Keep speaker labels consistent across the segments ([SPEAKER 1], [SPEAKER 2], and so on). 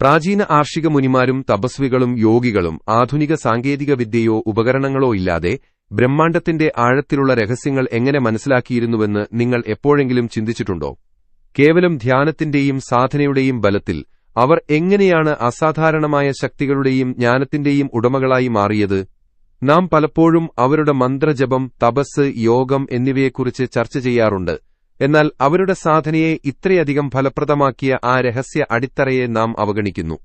[SPEAKER 1] പ്രാചീന ആർഷിക മുനിമാരും തപസ്വികളും യോഗികളും ആധുനിക സാങ്കേതിക വിദ്യയോ ഉപകരണങ്ങളോ ഇല്ലാതെ ബ്രഹ്മാണ്ടത്തിന്റെ ആഴത്തിലുള്ള രഹസ്യങ്ങൾ എങ്ങനെ മനസ്സിലാക്കിയിരുന്നുവെന്ന് നിങ്ങൾ എപ്പോഴെങ്കിലും ചിന്തിച്ചിട്ടുണ്ടോ? കേവലം ധ്യാനത്തിന്റെയും സാധനയുടെയും ബലത്തിൽ അവർ എങ്ങനെയാണ് അസാധാരണമായ ശക്തികളുടെയും ജ്ഞാനത്തിന്റെയും ഉടമകളായി മാറിയത്? നാം പലപ്പോഴും അവരുടെ മന്ത്രജപം തപസ് യോഗം എന്നിവയെക്കുറിച്ച് ചർച്ച ചെയ്യാറുണ്ട്. എന്നാൽ അവരുടെ സാധനയെ ഇത്രയധികം ഫലപ്രദമാക്കിയ ആ രഹസ്യ അടിത്തറയെ നാം അവഗണിക്കുന്നു.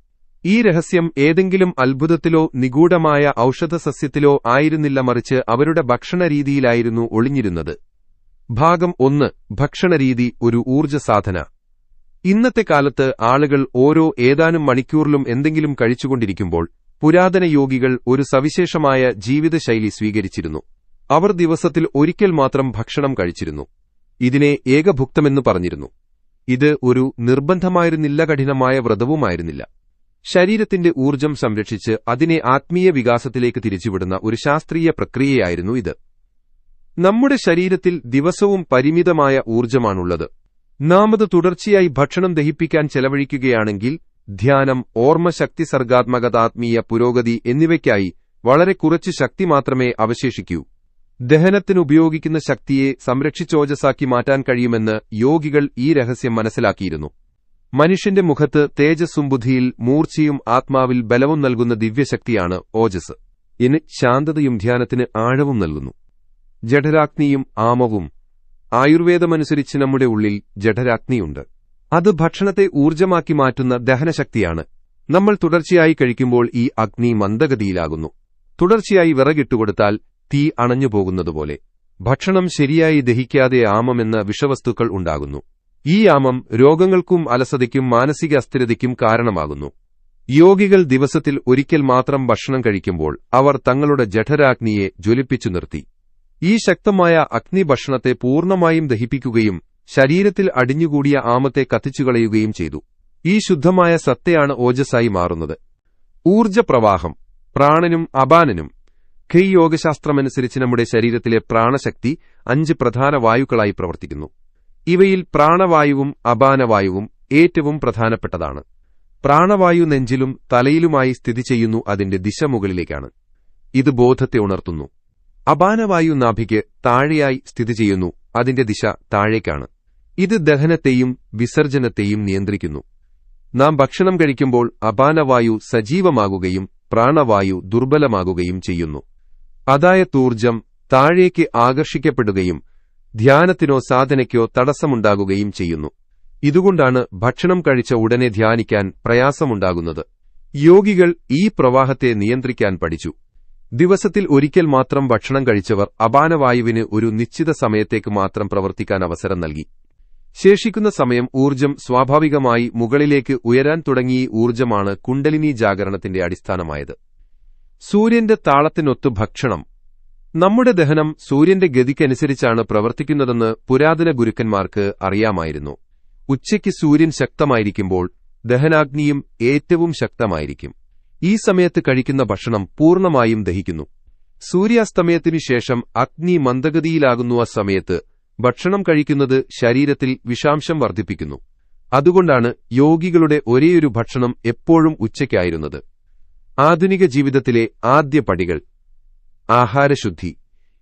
[SPEAKER 1] ഈ രഹസ്യം ഏതെങ്കിലും അത്ഭുതത്തിലോ നിഗൂഢമായ ഔഷധസസ്യത്തിലോ ആയിരുന്നില്ല മറിച്ച് അവരുടെ ഭക്ഷണരീതിയിലായിരുന്നു ഒളിഞ്ഞിരുന്നത്. ഭാഗം ഒന്ന് ഭക്ഷണരീതി ഒരു ഊർജസാധന. ഇന്നത്തെ കാലത്ത് ആളുകൾ ഓരോ ഏതാനും മണിക്കൂറിലും എന്തെങ്കിലും കഴിച്ചുകൊണ്ടിരിക്കുമ്പോൾ പുരാതന യോഗികൾ ഒരു സവിശേഷമായ ജീവിതശൈലി സ്വീകരിച്ചിരുന്നു. അവർ ദിവസത്തിൽ ഒരിക്കൽ മാത്രം ഭക്ഷണം കഴിച്ചിരുന്നു. ഇതിനെ ഏകഭുക്തമെന്ന് പറഞ്ഞിരുന്നു. ഇത് ഒരു നിർബന്ധമായിരുന്നില്ല കഠിനമായ വ്രതവുമായിരുന്നില്ല. ശരീരത്തിന്റെ ഊർജം സംരക്ഷിച്ച് അതിനെ ആത്മീയ വികാസത്തിലേക്ക് തിരിച്ചുവിടുന്ന ഒരു ശാസ്ത്രീയ പ്രക്രിയയായിരുന്നു ഇത്. നമ്മുടെ ശരീരത്തിൽ ദിവസവും പരിമിതമായ ഊർജമാണുള്ളത് നാം അത് തുടർച്ചയായി ഭക്ഷണം ദഹിപ്പിക്കാൻ ചെലവഴിക്കുകയാണെങ്കിൽ ധ്യാനം ഓർമ്മശക്തി സർഗാത്മകതാത്മീയ പുരോഗതി എന്നിവയ്ക്കായി വളരെ കുറച്ച് ശക്തി മാത്രമേ അവശേഷിക്കൂ. ദഹനത്തിനുപയോഗിക്കുന്ന ശക്തിയെ സംരക്ഷിച്ചോജസാക്കി മാറ്റാൻ കഴിയുമെന്ന് യോഗികൾ ഈ രഹസ്യം മനസ്സിലാക്കിയിരുന്നു. മനുഷ്യന്റെ മുഖത്ത് തേജസ്സും ബുദ്ധിയിൽ മൂർച്ചയും ആത്മാവിൽ ബലവും നൽകുന്ന ദിവ്യശക്തിയാണ് ഓജസ്. ഇന് ശാന്തതയും ധ്യാനത്തിന് ആഴവും നൽകുന്നു. ജഠരാഗ്നിയും ആമവും ആയുർവേദമനുസരിച്ച് നമ്മുടെ ഉള്ളിൽ ജഠരാഗ്നിയുണ്ട്. അത് ഭക്ഷണത്തെ ഊർജമാക്കി മാറ്റുന്ന ദഹനശക്തിയാണ്. നമ്മൾ തുടർച്ചയായി കഴിക്കുമ്പോൾ ഈ അഗ്നി മന്ദഗതിയിലാകുന്നു. തുടർച്ചയായി വിറകിട്ടുകൊടുത്താൽ തീ അണഞ്ഞുപോകുന്നതുപോലെ. ഭക്ഷണം ശരിയായി ദഹിക്കാതെ ആമമെന്ന വിഷവസ്തുക്കൾ ഉണ്ടാകുന്നു. ഈ ആമം രോഗങ്ങൾക്കും അലസതയ്ക്കും മാനസിക അസ്ഥിരതയ്ക്കും കാരണമാകുന്നു. യോഗികൾ ദിവസത്തിൽ ഒരിക്കൽ മാത്രം ഭക്ഷണം കഴിക്കുമ്പോൾ അവർ തങ്ങളുടെ ജഠരാഗ്നിയെ ജ്വലിപ്പിച്ചു നിർത്തി. ഈ ശക്തമായ അഗ്നി ഭക്ഷണത്തെ പൂർണമായും ദഹിപ്പിക്കുകയും ശരീരത്തിൽ അടിഞ്ഞുകൂടിയ ആമത്തെ കത്തിച്ചുകളയുകയും ചെയ്തു. ഈ ശുദ്ധമായ സത്തയാണ് ഓജസ്സായി മാറുന്നത്. ഊർജപ്രവാഹം. പ്രാണനും അപാനനും ഖൈ യോഗശാസ്ത്രമനുസരിച്ച് നമ്മുടെ ശരീരത്തിലെ പ്രാണശക്തി അഞ്ച് പ്രധാന വായുക്കളായി പ്രവർത്തിക്കുന്നു. ഇവയിൽ പ്രാണവായുവും അപാനവായുവും ഏറ്റവും പ്രധാനപ്പെട്ടതാണ്. പ്രാണവായു നെഞ്ചിലും തലയിലുമായി സ്ഥിതി ചെയ്യുന്നു അതിന്റെ ദിശ മുകളിലേക്കാണ്. ഇത് ബോധത്തെ ഉണർത്തുന്നു. അപാനവായു നാഭിക്ക് താഴെയായി സ്ഥിതി ചെയ്യുന്നു അതിന്റെ ദിശ താഴേക്കാണ്. ഇത് ദഹനത്തെയും വിസർജനത്തെയും നിയന്ത്രിക്കുന്നു. നാം ഭക്ഷണം കഴിക്കുമ്പോൾ അപാനവായു സജീവമാകുകയും പ്രാണവായു ദുർബലമാകുകയും ചെയ്യുന്നു. അതായത് ഊർജം താഴേക്ക് ആകർഷിക്കപ്പെടുകയും ധ്യാനത്തിനോ സാധനയ്ക്കോ തടസ്സമുണ്ടാകുകയും ചെയ്യുന്നു. ഇതുകൊണ്ടാണ് ഭക്ഷണം കഴിച്ച ഉടനെ ധ്യാനിക്കാൻ പ്രയാസമുണ്ടാകുന്നത്. യോഗികൾ ഈ പ്രവാഹത്തെ നിയന്ത്രിക്കാൻ പഠിച്ചു. ദിവസത്തിൽ ഒരിക്കൽ മാത്രം ഭക്ഷണം കഴിച്ചവർ അപാനവായുവിന് ഒരു നിശ്ചിത സമയത്തേക്ക് മാത്രം പ്രവർത്തിക്കാൻ അവസരം നൽകി. ശേഷിക്കുന്ന സമയം ഊർജം സ്വാഭാവികമായി മുകളിലേക്ക് ഉയരാൻ തുടങ്ങിയ ഊർജമാണ് കുണ്ടലിനി ജാഗരണത്തിന്റെ അടിസ്ഥാനമായത്. സൂര്യന്റെ താളത്തിനൊത്ത് ഭക്ഷണം. നമ്മുടെ ദഹനം സൂര്യന്റെ ഗതിക്കനുസരിച്ചാണ് പ്രവർത്തിക്കുന്നതെന്ന് പുരാതന ഗുരുക്കന്മാർക്ക് അറിയാമായിരുന്നു. ഉച്ചയ്ക്ക് സൂര്യൻ ശക്തമായിരിക്കുമ്പോൾ ദഹനാഗ്നിയും ഏറ്റവും ശക്തമായിരിക്കും. ഈ സമയത്ത് കഴിക്കുന്ന ഭക്ഷണം പൂർണമായും ദഹിക്കുന്നു. സൂര്യാസ്തമയത്തിനു ശേഷം അഗ്നി മന്ദഗതിയിലാകുന്നു ആ സമയത്ത് ഭക്ഷണം കഴിക്കുന്നത് ശരീരത്തിൽ വിഷാംശം വർദ്ധിപ്പിക്കുന്നു. അതുകൊണ്ടാണ് യോഗികളുടെ ഒരേയൊരു ഭക്ഷണം എപ്പോഴും ഉച്ചയ്ക്കായിരുന്നത്. ആധുനിക ജീവിതത്തിലെ ആദ്യ പടികൾ. ആഹാരശുദ്ധി.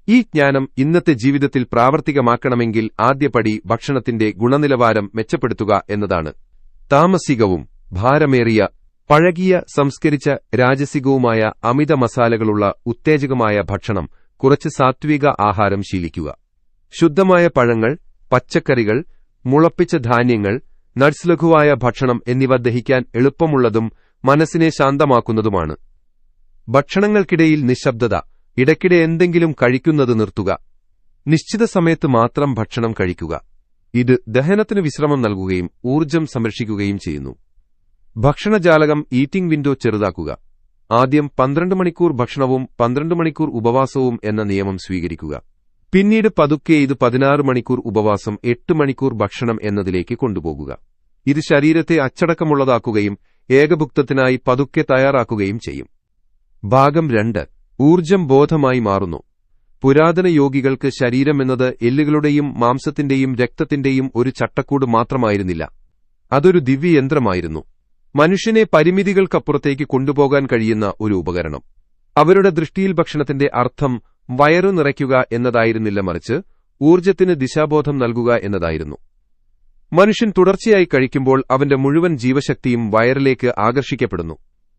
[SPEAKER 1] ഈ ജ്ഞാനം ഇന്നത്തെ ജീവിതത്തിൽ പ്രാവർത്തികമാക്കണമെങ്കിൽ ആദ്യപടി ഭക്ഷണത്തിന്റെ ഗുണനിലവാരം മെച്ചപ്പെടുത്തുക എന്നതാണ്. താമസികവും ഭാരമേറിയ പഴകിയ സംസ്കരിച്ച രാജസികവുമായ അമിത മസാലകളുള്ള ഉത്തേജകമായ ഭക്ഷണം കുറച്ച് സാത്വിക ആഹാരം ശീലിക്കുക. ശുദ്ധമായ പഴങ്ങൾ പച്ചക്കറികൾ മുളപ്പിച്ച ധാന്യങ്ങൾ നട്സ് ലഘുവായ ഭക്ഷണം എന്നിവ ദഹിക്കാൻ എളുപ്പമുള്ളതും മനസ്സിനെ ശാന്തമാക്കുന്നതുമാണ്. ഭക്ഷണങ്ങൾക്കിടയിൽ നിശബ്ദത ഇടയ്ക്കിടെ എന്തെങ്കിലും കഴിക്കുന്നത് നിർത്തുക. നിശ്ചിത സമയത്ത് മാത്രം ഭക്ഷണം കഴിക്കുക. ഇത് ദഹനത്തിന് വിശ്രമം നൽകുകയും ഊർജം സംരക്ഷിക്കുകയും ചെയ്യുന്നു. ഭക്ഷണജാലകം ഈറ്റിംഗ് വിൻഡോ ചെറുതാക്കുക. ആദ്യം പന്ത്രണ്ട് മണിക്കൂർ ഭക്ഷണവും പന്ത്രണ്ട് മണിക്കൂർ ഉപവാസവും എന്ന നിയമം സ്വീകരിക്കുക. പിന്നീട് പതുക്കെ ഇത് പതിനാറ് മണിക്കൂർ ഉപവാസം എട്ട് മണിക്കൂർ ഭക്ഷണം എന്നതിലേക്ക് കൊണ്ടുപോകുക. ഇത് ശരീരത്തെ അച്ചടക്കമുള്ളതാക്കുകയും ഏകഭുക്തത്തിനായി പതുക്കെ തയ്യാറാക്കുകയും ചെയ്യും. ഭാഗം രണ്ട്. ഊർജം ബോധമായി മാറുന്നു. പുരാതന യോഗികൾക്ക് ശരീരം എന്നത് എല്ലുകളുടെയും മാംസത്തിന്റെയും രക്തത്തിന്റെയും ഒരു ചട്ടക്കൂട് മാത്രമായിരുന്നില്ല. അതൊരു ദിവ്യയന്ത്രമായിരുന്നു. മനുഷ്യനെ പരിമിതികൾക്കപ്പുറത്തേക്ക് കൊണ്ടുപോകാൻ കഴിയുന്ന ഒരു ഉപകരണം. അവരുടെ ദൃഷ്ടിയിൽ ഭക്ഷണത്തിന്റെ അർത്ഥം വയറു നിറയ്ക്കുക എന്നതായിരുന്നില്ല മറിച്ച് ഊർജത്തിന് ദിശാബോധം നൽകുക എന്നതായിരുന്നു. മനുഷ്യൻ തുടർച്ചയായി കഴിക്കുമ്പോൾ അവന്റെ മുഴുവൻ ജീവശക്തിയും വയറിലേക്ക് ആകർഷിക്കപ്പെടുന്നു.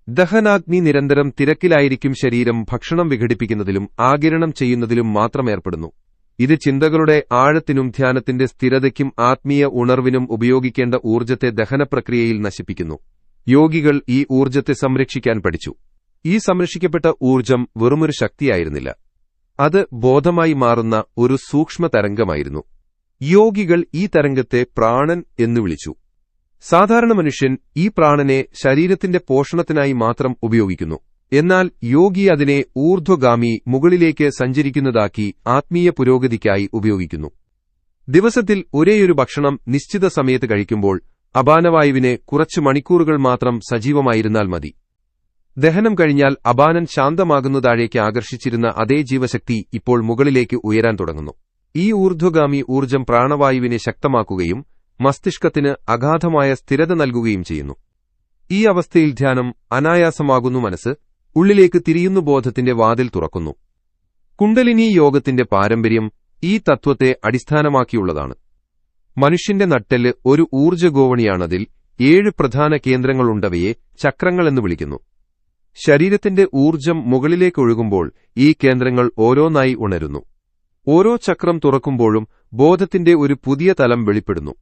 [SPEAKER 1] ദഹനാഗ്നി നിരന്തരം തിരക്കിലായിരിക്കും ശരീരം ഭക്ഷണം വിഘടിപ്പിക്കുന്നതിലും ആകിരണം ചെയ്യുന്നതിലും മാത്രം ഏർപ്പെടുന്നു. ഇത് ചിന്തകളുടെ ആഴത്തിനും ധ്യാനത്തിന്റെ സ്ഥിരതയ്ക്കും ആത്മീയ ഉണർവിനും ഉപയോഗിക്കേണ്ട ഊർജത്തെ ദഹനപ്രക്രിയയിൽ നശിപ്പിക്കുന്നു. യോഗികൾ ഈ ഊർജത്തെ സംരക്ഷിക്കാൻ പഠിച്ചു. ഈ സംരക്ഷിക്കപ്പെട്ട ഊർജം വെറുമൊരു ശക്തിയായിരുന്നില്ല. അത് ബോധമായി മാറുന്ന ഒരു സൂക്ഷ്മ തരംഗമായിരുന്നു യോഗികൾ ഈ തരംഗത്തെ പ്രാണൻ എന്ന് വിളിച്ചു. സാധാരണ മനുഷ്യൻ ഈ പ്രാണനെ ശരീരത്തിന്റെ പോഷണത്തിനായി മാത്രം ഉപയോഗിക്കുന്നു. എന്നാൽ യോഗി അതിനെ ഊർധ്വഗാമി മുകളിലേക്ക് സഞ്ചരിക്കുന്നതാക്കി ആത്മീയ പുരോഗതിക്കായി ഉപയോഗിക്കുന്നു. ദിവസത്തിൽ ഒരേയൊരു ഭക്ഷണം നിശ്ചിത സമയത്ത് കഴിക്കുമ്പോൾ അപാനവായുവിനെ കുറച്ച് മണിക്കൂറുകൾ മാത്രം സജീവമായിരുന്നാൽ മതി. ദഹനം കഴിഞ്ഞാൽ അപാനൻ ശാന്തമാകുന്നതാഴേക്ക് ആകർഷിച്ചിരുന്ന അതേ ജീവശക്തി ഇപ്പോൾ മുകളിലേക്ക് ഉയരാൻ തുടങ്ങുന്നു. ഈ ഊർധ്വഗാമി ഊർജം പ്രാണവായുവിനെ ശക്തമാക്കുകയും മസ്തിഷ്കത്തിന് അഗാധമായ സ്ഥിരത നൽകുകയും ചെയ്യുന്നു. ഈ അവസ്ഥയിൽ ധ്യാനം അനായാസമാകുന്നു മനസ്സ് ഉള്ളിലേക്ക് തിരിയുന്നു ബോധത്തിന്റെ വാതിൽ തുറക്കുന്നു. കുണ്ടലിനി യോഗത്തിന്റെ പാരമ്പര്യം ഈ തത്വത്തെ അടിസ്ഥാനമാക്കിയുള്ളതാണ്. മനുഷ്യന്റെ നട്ടെല്ല് ഒരു ഊർജഗോവണിയാണതിൽ ഏഴ് പ്രധാന കേന്ദ്രങ്ങളുണ്ടവയെ ചക്രങ്ങളെന്ന് വിളിക്കുന്നു. ശരീരത്തിന്റെ ഊർജം മുകളിലേക്കൊഴുകുമ്പോൾ ഈ കേന്ദ്രങ്ങൾ ഓരോന്നായി ഉണരുന്നു. ഓരോ ചക്രം തുറക്കുമ്പോഴും ബോധത്തിന്റെ ഒരു പുതിയ തലം വെളിപ്പെടുന്നു.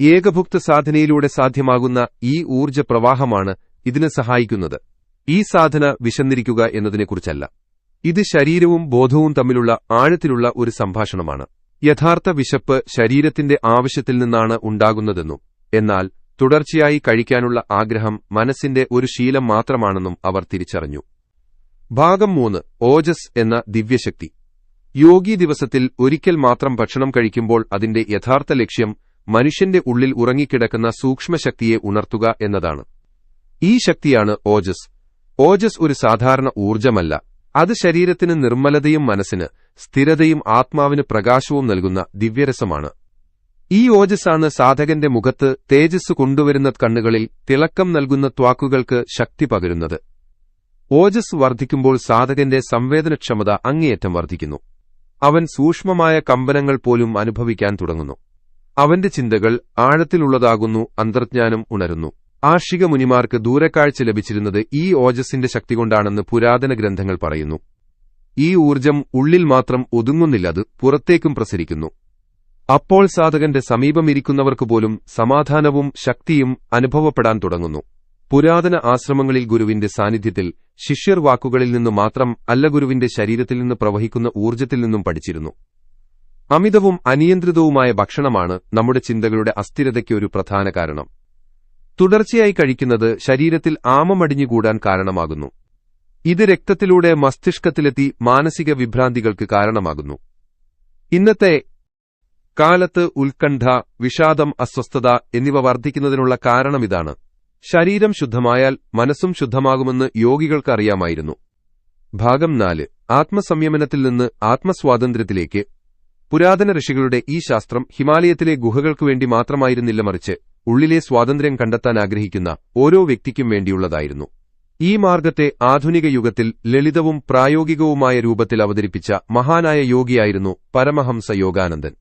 [SPEAKER 1] ഏകഭുക്ത സാധനയിലൂടെ സാധ്യമാകുന്ന ഈ ഊർജ പ്രവാഹമാണ് ഇതിന് സഹായിക്കുന്നത്. ഈ സാധന വിശന്നിരിക്കുക എന്നതിനെക്കുറിച്ചല്ല. ഇത് ശരീരവും ബോധവും തമ്മിലുള്ള ആഴത്തിലുള്ള ഒരു സംഭാഷണമാണ്. യഥാർത്ഥ വിശപ്പ് ശരീരത്തിന്റെ ആവശ്യത്തിൽ നിന്നാണ് ഉണ്ടാകുന്നതെന്നും എന്നാൽ തുടർച്ചയായി കഴിക്കാനുള്ള ആഗ്രഹം മനസ്സിന്റെ ഒരു ശീലം മാത്രമാണെന്നും അവർ തിരിച്ചറിഞ്ഞു. ഭാഗം മൂന്ന് ഓജസ് എന്ന ദിവ്യശക്തി. യോഗി ദിവസത്തിൽ ഒരിക്കൽ മാത്രം ഭക്ഷണം കഴിക്കുമ്പോൾ അതിന്റെ യഥാർത്ഥ ലക്ഷ്യം മനുഷ്യന്റെ ഉള്ളിൽ ഉറങ്ങിക്കിടക്കുന്ന സൂക്ഷ്മശക്തിയെ ഉണർത്തുക എന്നതാണ്. ഈ ശക്തിയാണ് ഓജസ്. ഓജസ് ഒരു സാധാരണ ഊർജമല്ല അത് ശരീരത്തിന് നിർമ്മലതയും മനസ്സിന് സ്ഥിരതയും ആത്മാവിന് പ്രകാശവും നൽകുന്ന ദിവ്യരസമാണ്. ഈ ഓജസ്സാണ് സാധകന്റെ മുഖത്ത് തേജസ് കൊണ്ടുവരുന്ന കണ്ണുകളിൽ തിളക്കം നൽകുന്ന ത്വാക്കുകൾക്ക് ശക്തി പകരുന്നത്. ഓജസ് വർദ്ധിക്കുമ്പോൾ സാധകന്റെ സംവേദനക്ഷമത അങ്ങേയറ്റം വർദ്ധിക്കുന്നു. അവൻ സൂക്ഷ്മമായ കമ്പനങ്ങൾ പോലും അനുഭവിക്കാൻ തുടങ്ങുന്നു. അവന്റെ ചിന്തകൾ ആഴത്തിലുള്ളതാകുന്നു അന്തർജ്ഞാനം ഉണരുന്നു. ആർഷിക മുനിമാർക്ക് ദൂരക്കാഴ്ച ലഭിച്ചിരുന്നത് ഈ ഓജസ്സിന്റെ ശക്തി കൊണ്ടാണെന്ന് പുരാതന ഗ്രന്ഥങ്ങൾ പറയുന്നു. ഈ ഊർജം ഉള്ളിൽ മാത്രം ഒതുങ്ങുന്നില്ല അത് പുറത്തേക്കും പ്രസരിക്കുന്നു. അപ്പോൾ സാധകന്റെ സമീപമിരിക്കുന്നവർക്കു പോലും സമാധാനവും ശക്തിയും അനുഭവപ്പെടാൻ തുടങ്ങുന്നു. പുരാതന ആശ്രമങ്ങളിൽ ഗുരുവിന്റെ സാന്നിധ്യത്തിൽ ശിഷ്യർ വാക്കുകളിൽ നിന്നു മാത്രം അല്ല ഗുരുവിന്റെ ശരീരത്തിൽ നിന്ന് പ്രവഹിക്കുന്ന ഊർജത്തിൽ നിന്നും പഠിച്ചിരുന്നു. അമിതവും അനിയന്ത്രിതവുമായ ഭക്ഷണമാണ് നമ്മുടെ ചിന്തകളുടെ അസ്ഥിരതയ്ക്ക് ഒരു പ്രധാന കാരണം. തുടർച്ചയായി കഴിക്കുന്നത് ശരീരത്തിൽ ആമമടിഞ്ഞുകൂടാൻ കാരണമാകുന്നു. ഇത് രക്തത്തിലൂടെ മസ്തിഷ്കത്തിലെത്തി മാനസിക വിഭ്രാന്തികൾക്ക് കാരണമാകുന്നു. ഇന്നത്തെ കാലത്ത് ഉത്കണ്ഠ വിഷാദം അസ്വസ്ഥത എന്നിവ വർദ്ധിക്കുന്നതിനുള്ള കാരണമിതാണ് ശരീരം ശുദ്ധമായാൽ മനസ്സും ശുദ്ധമാകുമെന്ന് യോഗികൾക്കറിയാമായിരുന്നു. ഭാഗം നാല്. ആത്മസംയമനത്തിൽ നിന്ന് ആത്മസ്വാതന്ത്ര്യത്തിലേക്ക്. പുരാതന ഋഷികളുടെ ഈ ശാസ്ത്രം ഹിമാലയത്തിലെ ഗുഹകൾക്കു വേണ്ടി മാത്രമായിരുന്നില്ല മറിച്ച് ഉള്ളിലെ സ്വാതന്ത്ര്യം കണ്ടെത്താൻ ആഗ്രഹിക്കുന്ന ഓരോ വ്യക്തിക്കും വേണ്ടിയുള്ളതായിരുന്നു. ഈ മാർഗത്തെ ആധുനിക യുഗത്തിൽ ലളിതവും പ്രായോഗികവുമായ രൂപത്തിൽ അവതരിപ്പിച്ച മഹാനായ യോഗിയായിരുന്നു പരമഹംസ യോഗാനന്ദൻ.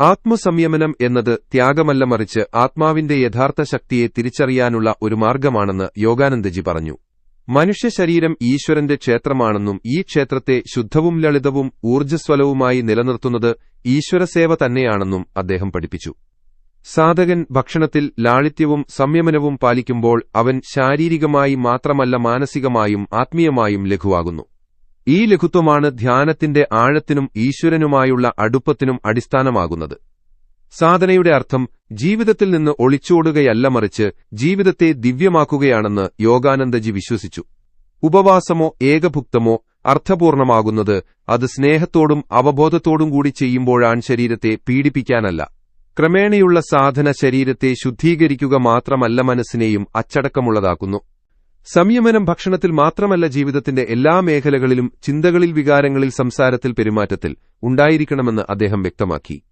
[SPEAKER 1] ആത്മസംയമനം എന്നത് ത്യാഗമല്ല മറിച്ച് ആത്മാവിന്റെ യഥാർത്ഥ ശക്തിയെ തിരിച്ചറിയാനുള്ള ഒരു മാർഗമാണെന്ന് യോഗാനന്ദജി പറഞ്ഞു. മനുഷ്യ ശരീരം ഈശ്വരന്റെ ക്ഷേത്രമാണെന്നും ഈ ക്ഷേത്രത്തെ ശുദ്ധവും ലളിതവും ഊർജസ്വലവുമായി നിലനിർത്തുന്നത് ഈശ്വരസേവ തന്നെയാണെന്നും അദ്ദേഹം പഠിപ്പിച്ചു. സാധകൻ ഭക്ഷണത്തിൽ ലാളിത്യവും സംയമനവും പാലിക്കുമ്പോൾ അവൻ ശാരീരികമായി മാത്രമല്ല മാനസികമായും ആത്മീയമായും ലഘുവാകുന്നു. ഈ ലഘുത്വമാണ് ധ്യാനത്തിന്റെ ആഴത്തിനും ഈശ്വരനുമായുള്ള അടുപ്പത്തിനും അടിസ്ഥാനമാകുന്നത്. സാധനയുടെ അർത്ഥം ജീവിതത്തിൽ നിന്ന് ഒളിച്ചോടുകയല്ല മറിച്ച് ജീവിതത്തെ ദിവ്യമാക്കുകയാണെന്ന് യോഗാനന്ദജി വിശ്വസിച്ചു. ഉപവാസമോ ഏകഭുക്തമോ അർത്ഥപൂർണമാകുന്നത് അത് സ്നേഹത്തോടും അവബോധത്തോടും കൂടി ചെയ്യുമ്പോഴാണ് ശരീരത്തെ പീഡിപ്പിക്കാനല്ല. ക്രമേണയുള്ള സാധന ശരീരത്തെ ശുദ്ധീകരിക്കുക മാത്രമല്ല മനസ്സിനെയും അച്ചടക്കമുള്ളതാക്കുന്നു. സംയമനം ഭക്ഷണത്തിൽ മാത്രമല്ല ജീവിതത്തിന്റെ എല്ലാ മേഖലകളിലും ചിന്തകളിൽ വികാരങ്ങളിൽ സംസാരത്തിൽ പെരുമാറ്റത്തിൽ ഉണ്ടായിരിക്കണമെന്ന് അദ്ദേഹം വ്യക്തമാക്കി.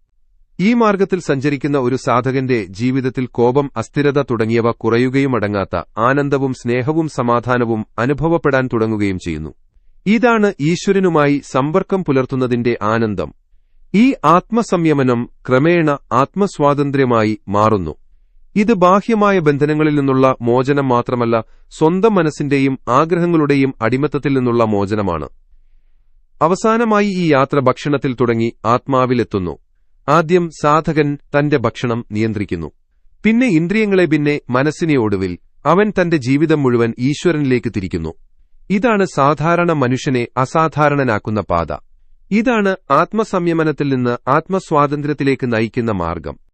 [SPEAKER 1] ഈ മാർഗത്തിൽ സഞ്ചരിക്കുന്ന ഒരു സാധകന്റെ ജീവിതത്തിൽ കോപം അസ്ഥിരത തുടങ്ങിയവ കുറയുകയുമടങ്ങാത്ത ആനന്ദവും സ്നേഹവും സമാധാനവും അനുഭവപ്പെടാൻ തുടങ്ങുകയും ചെയ്യുന്നു. ഇതാണ് ഈശ്വരനുമായി സമ്പർക്കം പുലർത്തുന്നതിന്റെ ആനന്ദം. ഈ ആത്മസംയമനം ക്രമേണ ആത്മസ്വാതന്ത്ര്യമായി മാറുന്നു. ഇത് ബാഹ്യമായ ബന്ധനങ്ങളിൽ നിന്നുള്ള മോചനം മാത്രമല്ല സ്വന്തം മനസ്സിന്റെയും ആഗ്രഹങ്ങളുടെയും അടിമത്തത്തിൽ നിന്നുള്ള മോചനമാണ്. അവസാനമായി ഈ യാത്ര ഭക്ഷണത്തിൽ തുടങ്ങി ആത്മാവിലെത്തുന്നു. ആദ്യം സാധകൻ തന്റെ ഭക്ഷണം നിയന്ത്രിക്കുന്നു. പിന്നെ ഇന്ദ്രിയങ്ങളെ പിന്നെ മനസ്സിനെ ഒടുവിൽ അവൻ തന്റെ ജീവിതം മുഴുവൻ ഈശ്വരനിലേക്ക് തിരിക്കുന്നു. ഇതാണ് സാധാരണ മനുഷ്യനെ അസാധാരണനാക്കുന്ന പാത. ഇതാണ് ആത്മസംയമനത്തിൽ നിന്ന് ആത്മസ്വാതന്ത്ര്യത്തിലേക്ക് നയിക്കുന്ന മാർഗം.